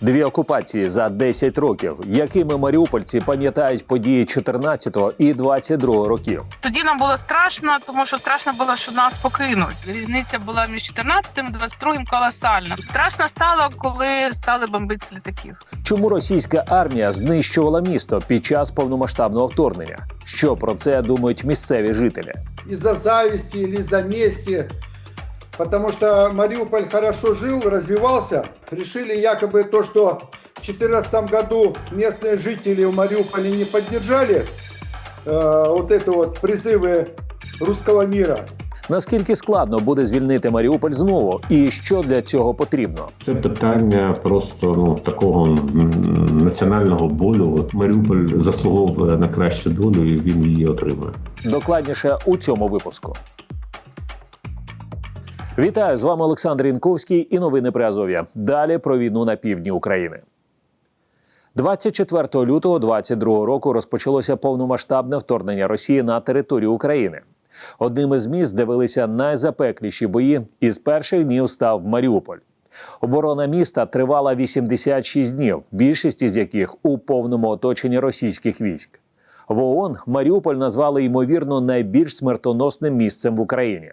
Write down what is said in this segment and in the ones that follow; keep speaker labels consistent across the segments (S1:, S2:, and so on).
S1: Дві окупації за 10 років, якими маріупольці пам'ятають події 14 і 22 років.
S2: Тоді нам було страшно, тому що страшно було, що нас покинуть. Різниця була між 14 і 22 колосальна. Страшно стало, коли стали бомбити з літаків.
S1: Чому російська армія знищувала місто під час повномасштабного вторгнення? Що про це думають місцеві жителі?
S3: из-за зависти или из-за мести, потому что Мариуполь хорошо жил, развивался, решили якобы то, что в 2014 году местные жители в Мариуполе не поддержали э, вот это вот призывы русского мира.
S1: Наскільки складно буде звільнити Маріуполь знову, і що для цього потрібно?
S4: Це питання просто ну такого м, національного болю. От Маріуполь заслуговує на кращу долю, і він її отримає.
S1: Докладніше у цьому випуску. Вітаю з вами Олександр Інковський і новини при Азов'я. Далі про війну на півдні України. 24 лютого 2022 року розпочалося повномасштабне вторгнення Росії на територію України. Одним із міст, де велися найзапекліші бої, із перших днів став Маріуполь. Оборона міста тривала 86 днів, більшість із яких у повному оточенні російських військ. В ООН Маріуполь назвали ймовірно найбільш смертоносним місцем в Україні.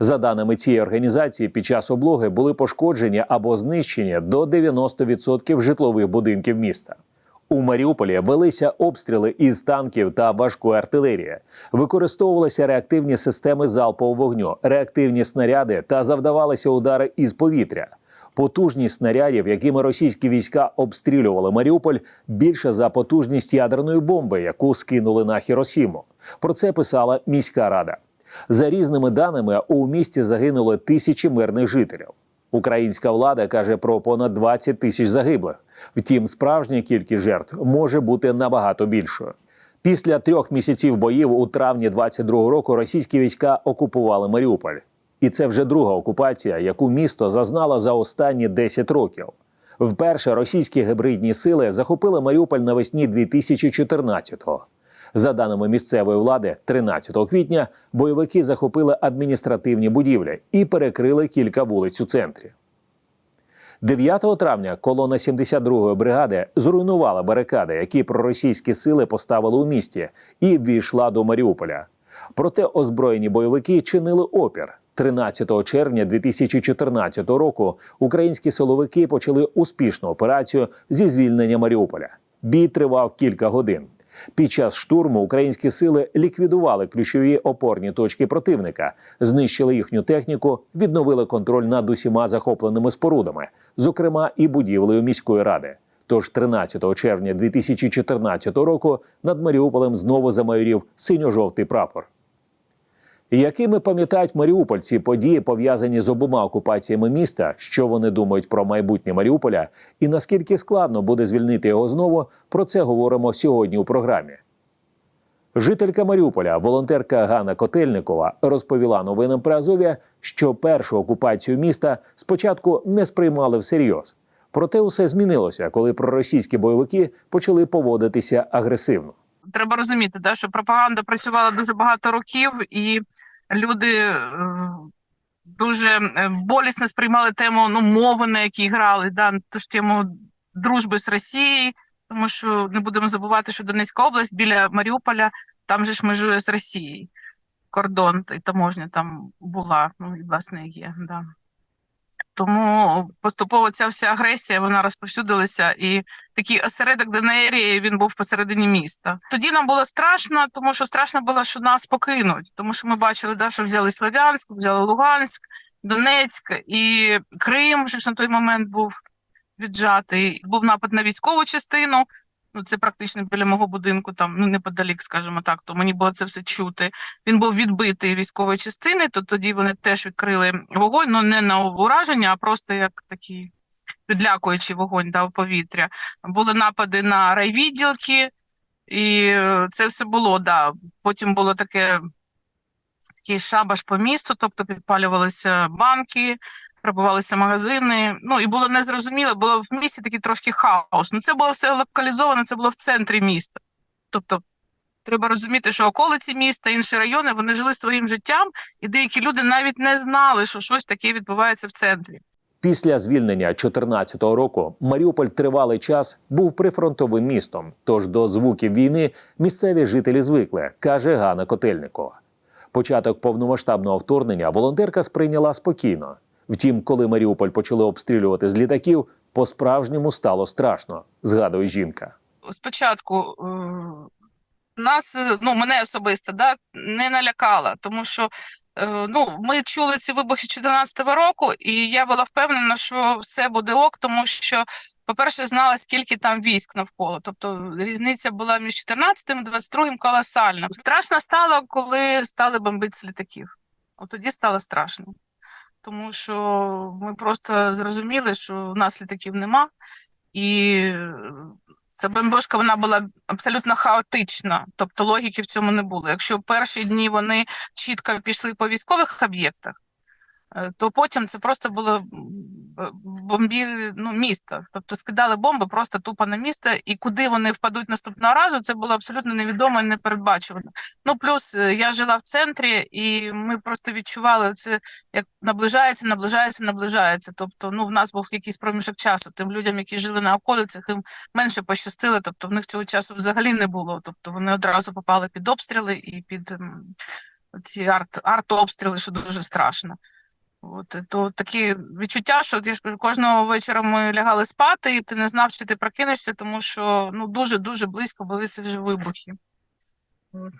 S1: За даними цієї організації, під час облоги були пошкоджені або знищені до 90% житлових будинків міста. У Маріуполі велися обстріли із танків та важкої артилерії. Використовувалися реактивні системи залпового вогню, реактивні снаряди та завдавалися удари із повітря. Потужність снарядів, якими російські війська обстрілювали Маріуполь, більше за потужність ядерної бомби, яку скинули на Хіросіму. Про це писала міська рада. За різними даними, у місті загинули тисячі мирних жителів. Українська влада каже про понад 20 тисяч загиблих. Втім, справжня кількість жертв може бути набагато більшою. Після трьох місяців боїв у травні 22-го року російські війська окупували Маріуполь. І це вже друга окупація, яку місто зазнало за останні 10 років. Вперше російські гібридні сили захопили Маріуполь навесні 2014-го. За даними місцевої влади, 13 квітня бойовики захопили адміністративні будівлі і перекрили кілька вулиць у центрі. 9 травня колона 72-ї бригади зруйнувала барикади, які проросійські сили поставили у місті, і ввійшла до Маріуполя. Проте озброєні бойовики чинили опір. 13 червня 2014 року українські силовики почали успішну операцію зі звільнення Маріуполя. Бій тривав кілька годин. Під час штурму українські сили ліквідували ключові опорні точки противника, знищили їхню техніку, відновили контроль над усіма захопленими спорудами, зокрема і будівлею міської ради. Тож 13 червня 2014 року над Маріуполем знову замайорів синьо-жовтий прапор. Якими пам'ятають маріупольці події, пов'язані з обома окупаціями міста, що вони думають про майбутнє Маріуполя, і наскільки складно буде звільнити його знову, про це говоримо сьогодні у програмі. Жителька Маріуполя, волонтерка Ганна Котельникова, розповіла новинам при Азов'я, що першу окупацію міста спочатку не сприймали всерйоз. Проте усе змінилося, коли проросійські бойовики почали поводитися агресивно.
S2: Треба розуміти, да, що пропаганда працювала дуже багато років, і люди е, дуже е, болісно сприймали тему ну, мови, на якій грали, да, тож тему дружби з Росією, тому що не будемо забувати, що Донецька область біля Маріуполя, там же ж межує з Росією. Кордон і таможня там була, ну і власне є. Да. Тому поступово ця вся агресія вона розповсюдилася, і такий осередок Денерії він був посередині міста. Тоді нам було страшно, тому що страшно було, що нас покинуть, тому що ми бачили, да, що взяли Слов'янськ, взяли Луганськ, Донецьк і Крим, вже ж на той момент був віджатий. Був напад на військову частину. Ну, це практично біля мого будинку, там ну неподалік, скажімо так, то мені було це все чути. Він був відбитий військової частини, то тоді вони теж відкрили вогонь, ну не на ураження, а просто як такий відлякуючий вогонь дав повітря. Були напади на райвідділки, і е, це все було. Да. Потім було таке такий шабаш по місту, тобто підпалювалися банки, грабувалися магазини. Ну і було незрозуміло, було в місті такий трошки хаос. Ну це було все локалізовано, це було в центрі міста. Тобто треба розуміти, що околиці міста, інші райони вони жили своїм життям, і деякі люди навіть не знали, що щось таке відбувається в центрі.
S1: Після звільнення 2014 року Маріуполь тривалий час був прифронтовим містом. Тож до звуків війни місцеві жителі звикли, каже Ганна Котельникова. Початок повномасштабного вторгнення волонтерка сприйняла спокійно. Втім, коли Маріуполь почали обстрілювати з літаків, по-справжньому стало страшно, згадує жінка.
S2: спочатку е, нас, е, ну мене особисто, да, не налякало, тому що е, ну, ми чули ці вибухи 2014 року, і я була впевнена, що все буде ок, тому що, по-перше, знала, скільки там військ навколо. Тобто різниця була між 14 і 22 колосальна. Страшно стало, коли стали бомбити з літаків. От тоді стало страшно. Тому що ми просто зрозуміли, що наслідків нема, і е, ця бомбежка вона була абсолютно хаотична, тобто логіки в цьому не було. Якщо перші дні вони чітко пішли по військових об'єктах, е, то потім це просто було бомбі ну, місто. Тобто скидали бомби просто тупо на місто, і куди вони впадуть наступного разу, це було абсолютно невідомо і непередбачувано. Ну плюс е, я жила в центрі, і ми просто відчували це, як наближається, наближається, наближається. Тобто, ну в нас був якийсь проміжок часу. Тим людям, які жили на околицях, їм менше пощастило, тобто в них цього часу взагалі не було. Тобто вони одразу попали під обстріли і під ем, ці арт, арт-обстріли, що дуже страшно. От, то такі відчуття, що я ж кожного вечора ми лягали спати, і ти не знав, чи ти прокинешся, тому що ну дуже-дуже близько були ці вже вибухи.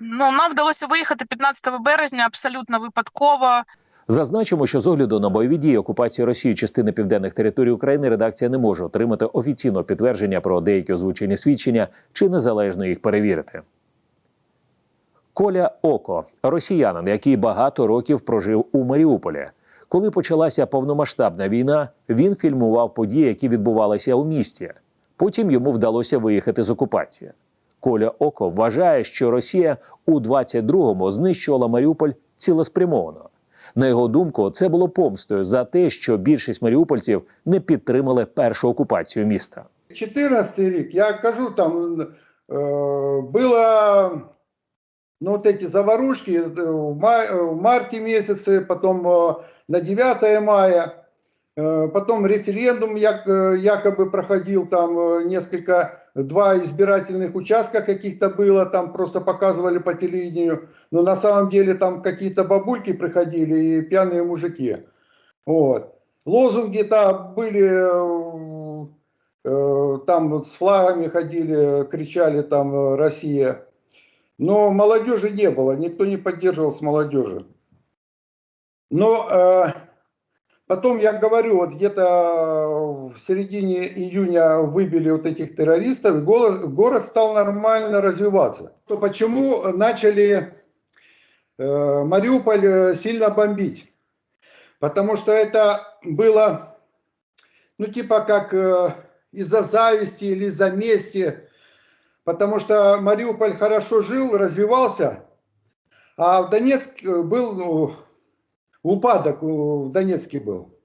S2: Ну, нам вдалося виїхати 15 березня абсолютно випадково.
S1: Зазначимо, що з огляду на бойові дії окупації Росії частини південних територій України редакція не може отримати офіційного підтвердження про деякі озвучені свідчення чи незалежно їх перевірити. Коля Око, росіянин, який багато років прожив у Маріуполі. Коли почалася повномасштабна війна, він фільмував події, які відбувалися у місті. Потім йому вдалося виїхати з окупації. Коля Око вважає, що Росія у 22-му знищувала Маріуполь цілеспрямовано. На його думку, це було помстою за те, що більшість маріупольців не підтримали першу окупацію міста.
S3: 14 рік, я кажу, там э, было, ну, вот эти заварушки э, в, май- э, в марте месяце, потом э, на 9 мая, э, потом референдум э, якобы проходил, там э, несколько, два избирательных участка каких-то было, там просто показывали по телевидению, но на самом деле там какие-то бабульки приходили и пьяные мужики. Вот. Лозунги-то были там с флагами ходили, кричали там Россия. Но молодежи не было, никто не поддерживал с молодежи. Но э, потом, я говорю, вот где-то в середине июня выбили вот этих террористов, и голос- город стал нормально развиваться. То почему начали э, Мариуполь э, сильно бомбить? Потому что это было, ну типа как э, из-за зависти или из-за мести, потому что Мариуполь хорошо жил, развивался, а в Донецк э, был ну, упадок в Донецке был.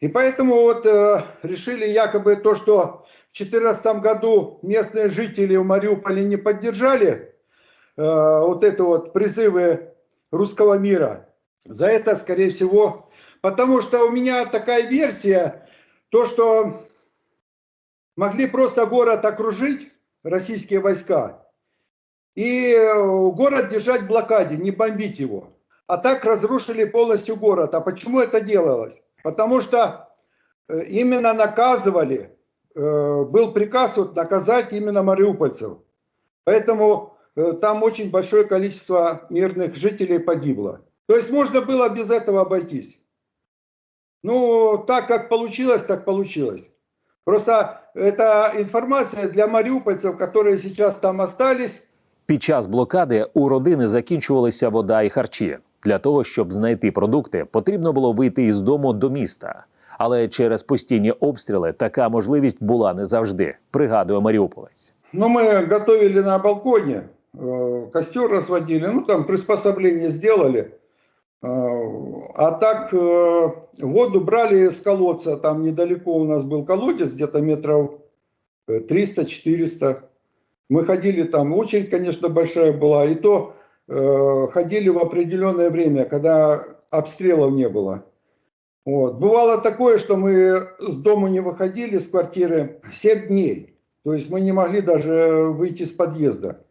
S3: И поэтому вот э, решили якобы то, что в 2014 году местные жители в Мариуполе не поддержали э, вот это вот призывы русского мира. За это, скорее всего, потому что у меня такая версия, то, что могли просто город окружить, российские войска, и э, город держать в блокаде, не бомбить его. А так разрушили полностью город. А почему это делалось? Потому что э, именно наказывали, э, был приказ вот наказать именно мариупольцев. Поэтому э, там очень большое количество мирных жителей погибло. То есть можно было без этого обойтись. Ну, так как получилось, так получилось. Просто это информация для мариупольцев, которые сейчас там остались.
S1: Під час блокади у родини закінчувалися вода і харчі. Для того, щоб знайти продукти, потрібно було вийти із дому до міста. Але через постійні обстріли така можливість була не завжди, пригадує Маріуполець.
S3: Ну, мы готовили на балконе, э, костер разводили, ну, там приспособление сделали. Э, А так э, воду брали с колодца, там недалеко у нас был колодец, где-то метров э, 300-400. Мы ходили там, очередь, конечно, большая была, и то э, ходили в определенное время, когда обстрелов не было. Вот. Бывало такое, что мы с дому не выходили, с квартиры 7 дней. То есть мы не могли даже выйти с подъезда.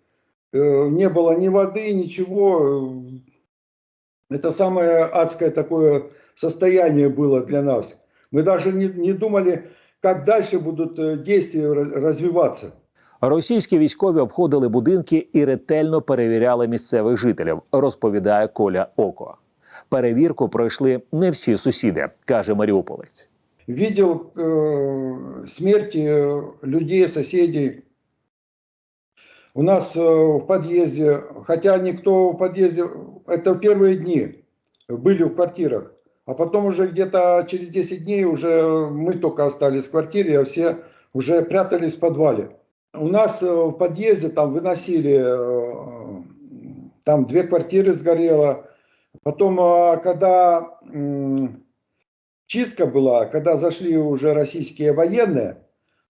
S3: Э, Не было ни воды, ничего. Это самое адское такое состояние было для нас. Мы даже не, не думали, как дальше будут э, действия раз- развиваться.
S1: Російські військові обходили будинки і ретельно перевіряли місцевих жителів, розповідає Коля Око. Перевірку пройшли не всі сусіди, каже Маріуполець.
S3: видел э, смерти э, людей, соседей. У нас э, в подъезде, хотя никто в подъезде, это в первые дни были в квартирах, а потом уже где-то через 10 дней уже мы только остались в квартире, а все уже прятались в подвале. У нас э, в подъезде там выносили, э, там две квартиры сгорело. Потом, э, когда чистка была, когда зашли уже российские военные,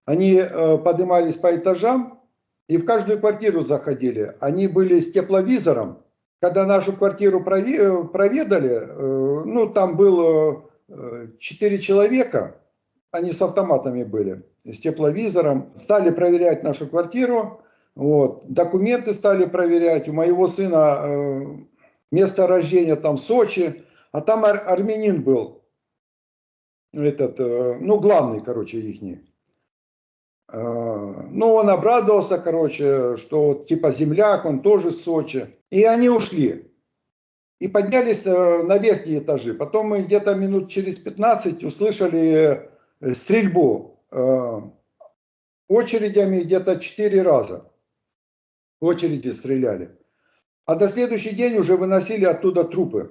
S3: они поднимались по этажам и в каждую квартиру заходили. Они были с тепловизором. Когда нашу квартиру прове- проведали, ну там было четыре человека, они с автоматами были, с тепловизором, стали проверять нашу квартиру, вот, документы стали проверять. У моего сына э, место рождения там Сочи, а там ар- армянин был, этот, э, ну, главный, короче, ихний. Э, Ну, он обрадовался, короче, что типа земляк, он тоже с Сочи. И они ушли. И поднялись э, на верхние этажи. Потом мы где-то минут через 15 услышали стрельбу э, очередями где-то 4 раза. Очереди стреляли. А до следующий день уже выносили оттуда трупы.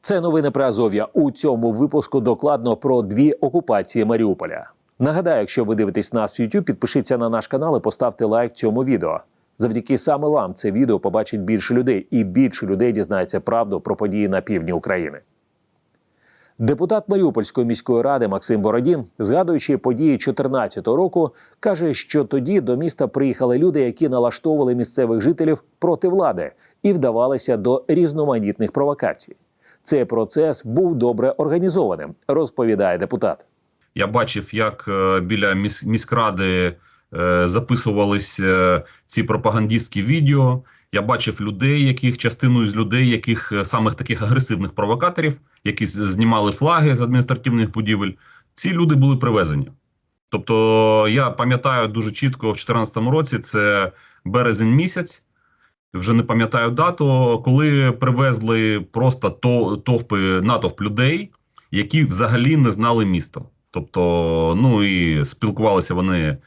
S1: Це новини про Азов'я. У цьому випуску докладно про дві окупації Маріуполя. Нагадаю, якщо ви дивитесь нас в YouTube, підпишіться на наш канал і поставте лайк цьому відео. Завдяки саме вам це відео побачить більше людей, і більше людей дізнається правду про події на півдні України. Депутат Маріупольської міської ради Максим Бородін, згадуючи події 2014 року, каже, що тоді до міста приїхали люди, які налаштовували місцевих жителів проти влади і вдавалися до різноманітних провокацій. Цей процес був добре організованим, розповідає депутат.
S5: Я бачив, як е, біля міс- міськради е, записувались е, ці пропагандистські відео. Я бачив людей, яких частиною з людей, яких е, самих таких агресивних провокаторів, які знімали флаги з адміністративних будівель. Ці люди були привезені. Тобто, я пам'ятаю дуже чітко, в 2014 році це березень місяць. Вже не пам'ятаю дату, коли привезли просто то, товпи натовп людей, які взагалі не знали місто. Тобто, ну і спілкувалися вони е,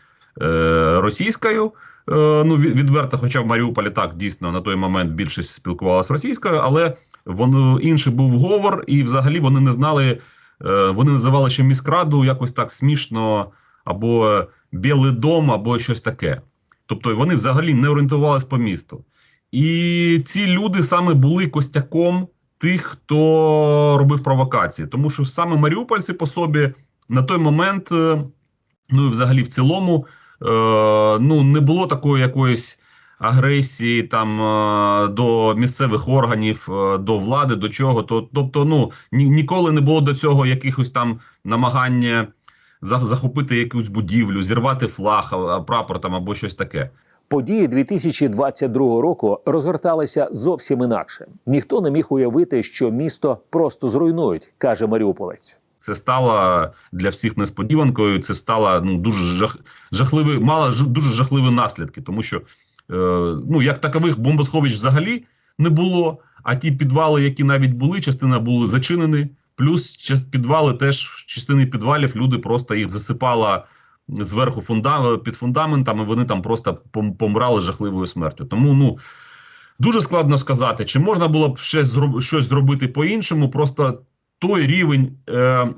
S5: російською. Е, ну, відверто, хоча в Маріуполі так дійсно на той момент більшість спілкувалася російською, але воно інший був говор, і взагалі вони не знали. Е, вони називали ще міськраду якось так смішно, або Білий дом, або щось таке. Тобто вони взагалі не орієнтувалися по місту. І ці люди саме були костяком тих, хто робив провокації, тому що саме маріупольці по собі на той момент, е, ну і взагалі в цілому, ну не було такої якоїсь агресії там е, до місцевих органів, е, до влади, до чого. То, тобто, ну ні, ніколи не було до цього якихось там намагання захопити якусь будівлю, зірвати флаг, прапор там або щось таке.
S1: Події 2022 року розгорталися зовсім інакше. Ніхто не міг уявити, що місто просто зруйнують, каже Маріуполець.
S5: Це стало для всіх несподіванкою. Це стало ну дуже жах, жахливий, мало дуже жахливі наслідки, тому що е, ну як такових бомбосховищ взагалі не було. А ті підвали, які навіть були, частина були зачинені. Плюс підвали теж в частини підвалів люди просто їх засипала зверху фундамент під фундаментами. Вони там просто пом- помирали жахливою смертю. Тому ну. Дуже складно сказати, чи можна було б ще щось зробити по-іншому. Просто той рівень, е,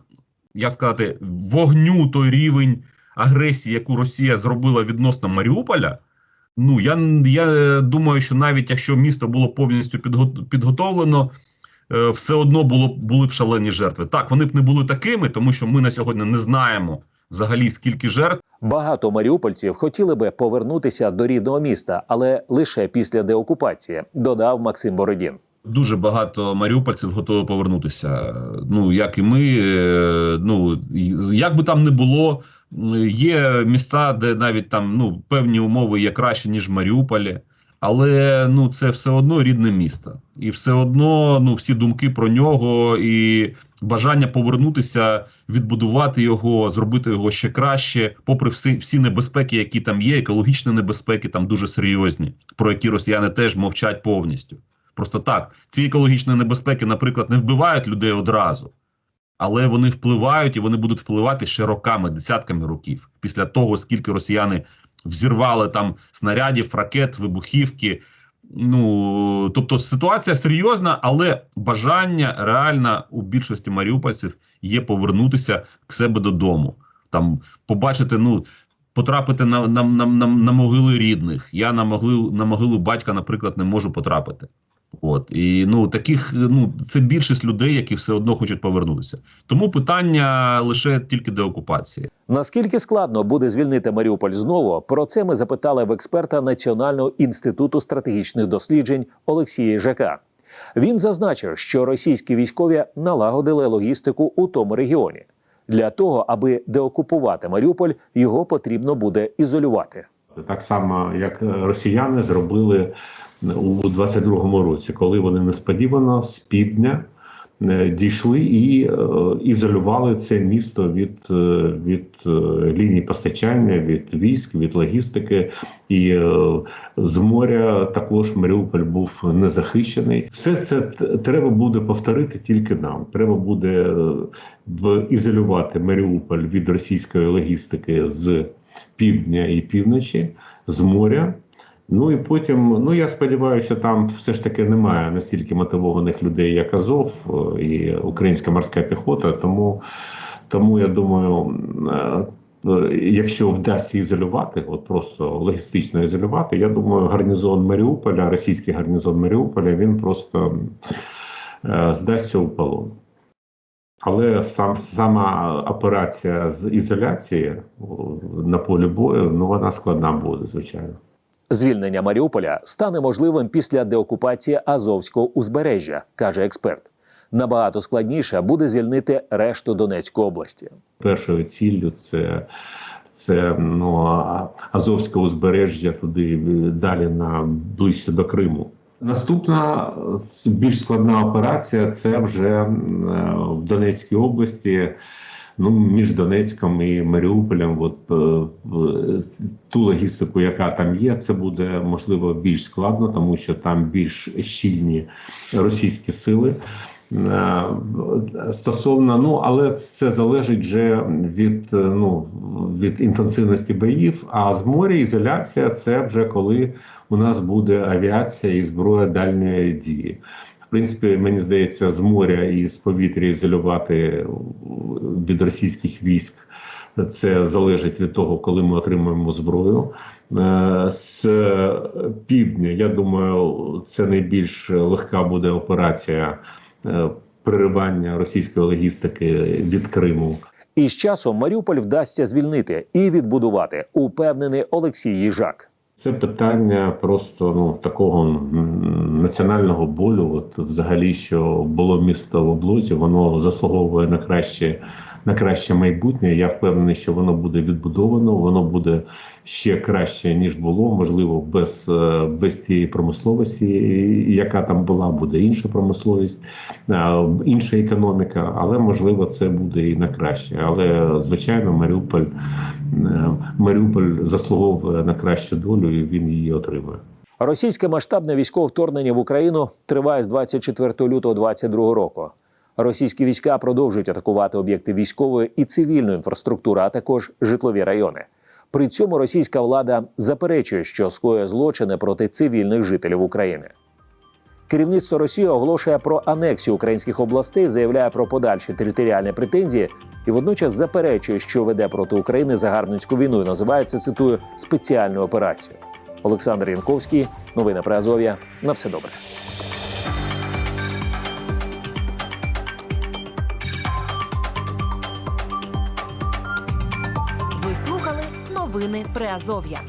S5: як сказати, вогню, той рівень агресії, яку Росія зробила відносно Маріуполя. Ну я, я думаю, що навіть якщо місто було повністю підго- підготовлено, е, все одно було були б шалені жертви. Так, вони б не були такими, тому що ми на сьогодні не знаємо взагалі скільки жертв.
S1: Багато маріупольців хотіли би повернутися до рідного міста, але лише після деокупації, додав Максим Бородін.
S5: Дуже багато маріупольців готові повернутися. Ну як і ми. е, Ну як би там не було, є міста, де навіть там ну певні умови є краще ніж в Маріуполі. Але ну це все одно рідне місто, і все одно ну всі думки про нього і бажання повернутися, відбудувати його, зробити його ще краще, попри всі, всі небезпеки, які там є, екологічні небезпеки там дуже серйозні, про які росіяни теж мовчать повністю. Просто так, ці екологічні небезпеки, наприклад, не вбивають людей одразу, але вони впливають і вони будуть впливати ще роками, десятками років, після того, скільки росіяни взірвали там снарядів, ракет, вибухівки. Ну тобто ситуація серйозна, але бажання реально у більшості маріупольців є повернутися к себе додому, там побачити, ну потрапити на, на, на, на, на могили рідних. Я на могилу на могилу батька, наприклад, не можу потрапити. От і ну таких ну це більшість людей, які все одно хочуть повернутися. Тому питання лише тільки деокупації.
S1: Наскільки складно буде звільнити Маріуполь знову? Про це ми запитали в експерта Національного інституту стратегічних досліджень Олексія Жака. Він зазначив, що російські військові налагодили логістику у тому регіоні. Для того, аби деокупувати Маріуполь, його потрібно буде ізолювати.
S4: Так само, як росіяни зробили у 22-му році, коли вони несподівано з півдня е, дійшли і е, ізолювали це місто від, е, від е, лінії постачання, від військ, від логістики. І е, з моря також Маріуполь був незахищений. Все це треба буде повторити тільки нам. Треба буде е, ізолювати Маріуполь від російської логістики з півдня і півночі, з моря. Ну і потім, ну я сподіваюся, там все ж таки немає настільки мотивованих людей, як Азов е, і українська морська піхота. Тому, тому я думаю, е, якщо вдасться ізолювати, от просто логістично ізолювати, я думаю, гарнізон Маріуполя, російський гарнізон Маріуполя, він просто е, здасться у полон. Але сам сама операція з ізоляції на полі бою, ну вона складна буде, звичайно.
S1: Звільнення Маріуполя стане можливим після деокупації Азовського узбережжя, каже експерт. Набагато складніше буде звільнити решту Донецької області.
S4: Першою ціллю це, це ну, Азовське узбережжя туди е, далі на ближче до Криму. Наступна е, більш складна операція це вже е, в Донецькій області. Ну, між Донецьком і Маріуполем, от е, ту логістику, яка там є, це буде можливо більш складно, тому що там більш щільні російські сили. Е, Стосовно, ну але це залежить вже від е, ну від інтенсивності боїв. А з моря ізоляція це вже коли у нас буде авіація і зброя дальньої дії. В принципі, мені здається, з моря і з повітря ізолювати від російських військ. Це залежить від того, коли ми отримаємо зброю. Е, З півдня, я думаю, це найбільш легка буде операція переривання російської логістики від Криму.
S1: І з часом Маріуполь вдасться звільнити і відбудувати, упевнений Олексій Їжак.
S4: Це питання просто ну такого національного болю. От взагалі, що було місто в облозі, воно заслуговує на краще на краще майбутнє. Я впевнений, що воно буде відбудовано, воно буде ще краще ніж було. Можливо, без, е, без тієї промисловості, яка там була, буде інша промисловість, е, інша економіка, але можливо це буде і на краще. Але звичайно, Маріуполь. Е, Маріуполь заслуговує на кращу долю, він її отримує.
S1: Російське масштабне військове вторгнення в Україну триває з 24 лютого 2022 року. Російські війська продовжують атакувати об'єкти військової і цивільної інфраструктури, а також житлові райони. При цьому російська влада заперечує, що скоює злочини проти цивільних жителів України. Керівництво Росії оголошує про анексію українських областей, заявляє про подальші територіальні претензії і водночас заперечує, що веде проти України загарбницьку війну і називає це, цитую, спеціальну операцію. Олександр Янковський, новини про Азов'я. На все добре.
S6: Ви слухали новини Приазов'я.